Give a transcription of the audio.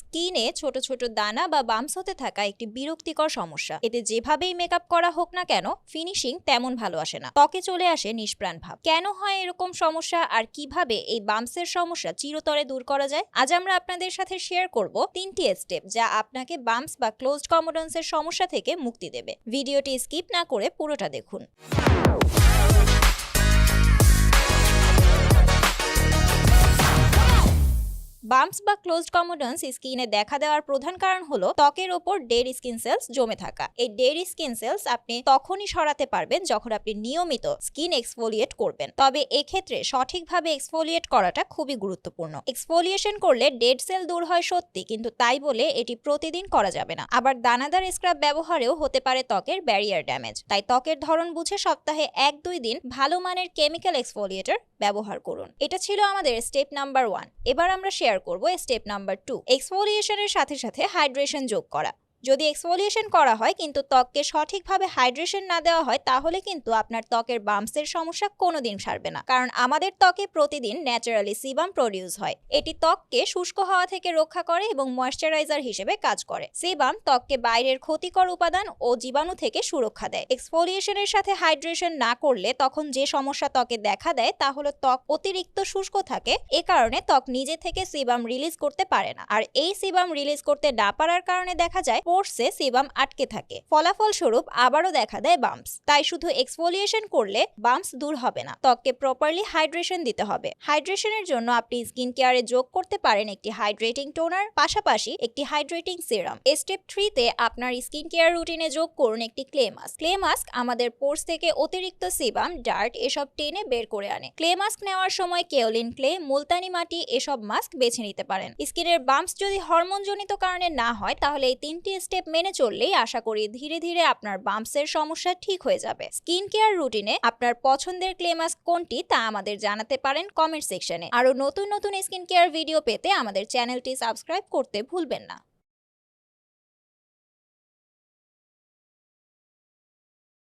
স্কিনে ছোট ছোট দানা বা বাম্পস হতে থাকা একটি বিরক্তিকর সমস্যা। এতে যেভাবেই মেকআপ করা হোক না কেন, ফিনিশিং তেমন ভালো আসে না। ত্বকে চলে আসে নিষ্প্রাণ ভাব। কেন হয় এরকম সমস্যা আর কীভাবে এই বাম্পসের সমস্যা চিরতরে দূর করা যায়? আজ আমরা আপনাদের সাথে শেয়ার করব তিনটি স্টেপ যা আপনাকে বাম্পস বা ক্লোজড কমোডন্সের সমস্যা থেকে মুক্তি দেবে। ভিডিওটি স্কিপ না করে পুরোটা দেখুন। বাম্পস বা ক্লোজড কমোডন্স স্কিনে দেখা দেওয়ার প্রধান কারণ হলো ত্বকের ওপর ডেড স্কিন সেলস জমে থাকা। এই ডেড স্কিন সেলস আপনি তখনই সরাতে পারবেন যখন আপনি নিয়মিত স্কিন এক্সফোলিয়েট করবেন। তবে এক্ষেত্রে সঠিকভাবে এক্সফোলিয়েট করাটা খুবই গুরুত্বপূর্ণ। এক্সফোলিয়েশন করলে ডেড সেল দূর হয় সত্যি, কিন্তু তাই বলে এটি প্রতিদিন করা যাবে না। আবার দানাদার স্ক্রাব ব্যবহারেও হতে পারে ত্বকের ব্যারিয়ার ড্যামেজ তাই ত্বকের ধরন বুঝে সপ্তাহে এক দুই দিন ভালো মানের কেমিক্যাল এক্সফোলিয়েটর ব্যবহার করুন। এটা ছিল আমাদের স্টেপ নাম্বার ওয়ান এবার আমরা শেয়ার করব স্টেপ নাম্বার টু এক্সফোলিয়েশনের সাথে সাথে হাইড্রেশন যোগ করা। যদি এক্সফোলিয়েশন করা হয় কিন্তু ত্বককে সঠিকভাবে হাইড্রেশন না দেওয়া হয়, তাহলে কিন্তু আপনার ত্বকের বাম্পসের সমস্যা কোনোদিন সারবে না। কারণ আমাদের ত্বকে প্রতিদিন ন্যাচারালি সিবাম প্রডিউস হয়। এটি ত্বককে শুষ্ক হওয়া থেকে রক্ষা করে এবং ময়শ্চারাইজার হিসেবে কাজ করে। সিবাম ত্বককে বাইরের ক্ষতিকর উপাদান ও জীবাণু থেকে সুরক্ষা দেয়। এক্সফোলিয়েশনের সাথে হাইড্রেশন না করলে তখন যে সমস্যা ত্বকে দেখা দেয় তা হলো ত্বক অতিরিক্ত শুষ্ক থাকে, এ কারণে ত্বক নিজে থেকে সিবাম রিলিজ করতে পারে না। আর এই সিবাম রিলিজ করতে না পারার কারণে দেখা যায় পোর্সে সিবাম আটকে থাকে। ফলাফল স্বরূপ আবারও দেখা দেয় বাম্পস। তাই শুধু এক্সফোলিয়েশন করলে বাম্পস দূর হবে না। ত্বককে প্রপারলি হাইড্রেশন দিতে হবে। হাইড্রেশনের জন্য আপনি স্কিন কেয়ারে যোগ করতে পারেন একটি হাইড্রেটিং টোনার, পাশাপাশি একটি হাইড্রেটিং সিরাম। স্টেপ থ্রিতে আপনার স্কিন কেয়ার রুটিনে যোগ করুন একটি ক্লে মাস্ক। ক্লে মাস্ক আমাদের পোর্স থেকে অতিরিক্ত সিবাম, ডার্ট এসব টেনে বের করে আনে। ক্লে মাস্ক নেওয়ার সময় কেওলিন ক্লে, মুলতানি মাটি এসব মাস্ক বেছে নিতে পারেন। স্কিনের বাম্পস যদি হরমোনজনিত কারণে না হয়, তাহলে এই তিনটি স্টেপ মেনে চললেই আশা করি ধীরে ধীরে আপনার বাম্পসের সমস্যা ঠিক হয়ে যাবে। স্কিন কেয়ার রুটিনে আপনার পছন্দের ক্লে মাস্ক কোনটি তা আমাদের জানাতে পারেন কমেন্ট সেকশনে আরও নতুন নতুন স্কিন কেয়ার ভিডিও পেতে আমাদের চ্যানেলটি সাবস্ক্রাইব করতে ভুলবেন না।